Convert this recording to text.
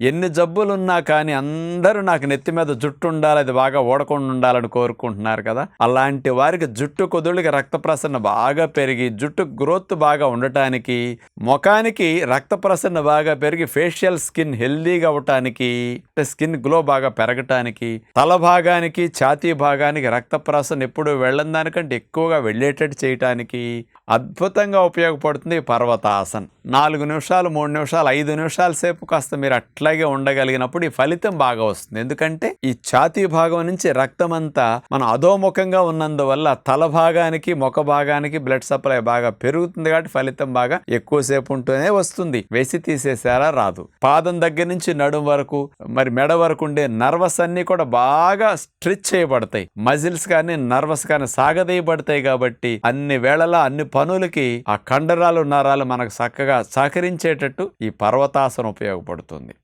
ఎన్ని జబ్బులున్నా కానీ అందరూ నాకు నెత్తి మీద జుట్టు ఉండాలి అది బాగా ఓడకుండా ఉండాలని కోరుకుంటున్నారు కదా. అలాంటి వారికి జుట్టు కుదుళ్ళకి రక్త ప్రసరణ బాగా పెరిగి జుట్టు గ్రోత్ బాగా ఉండటానికి ముఖానికి రక్త ప్రసరణ బాగా పెరిగి ఫేషియల్ స్కిన్ హెల్దీగా అవటానికి స్కిన్ గ్లో బాగా పెరగటానికి తల భాగానికి ఛాతీ భాగానికి రక్త ప్రసరణ ఎప్పుడు వెళ్ళని దానికంటే ఎక్కువగా వెళ్ళేటట్టు చేయటానికి అద్భుతంగా ఉపయోగపడుతుంది పర్వతాసన్. నాలుగు నిమిషాలు మూడు నిమిషాలు ఐదు నిమిషాల సేపు కాస్త మీరు అట్లాగే ఉండగలిగినప్పుడు ఈ ఫలితం బాగా వస్తుంది. ఎందుకంటే ఈ ఛాతీ భాగం నుంచి రక్తం అంతా మనం అధోముఖంగా ఉన్నందువల్ల తల భాగానికి ముఖ భాగానికి బ్లడ్ సప్లై బాగా పెరుగుతుంది కాబట్టి ఫలితం బాగా ఎక్కువసేపు ఉంటూనే వస్తుంది. వేసి తీసేసారా? రాదు. పాదం దగ్గర నుంచి నడుం వరకు మరి మెడ వరకు ఉండే నర్వస్ అన్ని కూడా బాగా స్ట్రెచ్ చేయబడతాయి. మజిల్స్ కానీ నర్వస్ కానీ సాగదీయబడతాయి కాబట్టి అన్ని వేళలా అన్ని పనులకి ఆ కండరాలు నరాలు మనకు చక్కగా సహకరించేటట్టు ఈ పర్వతాసనం ఉపయోగపడుతుంది.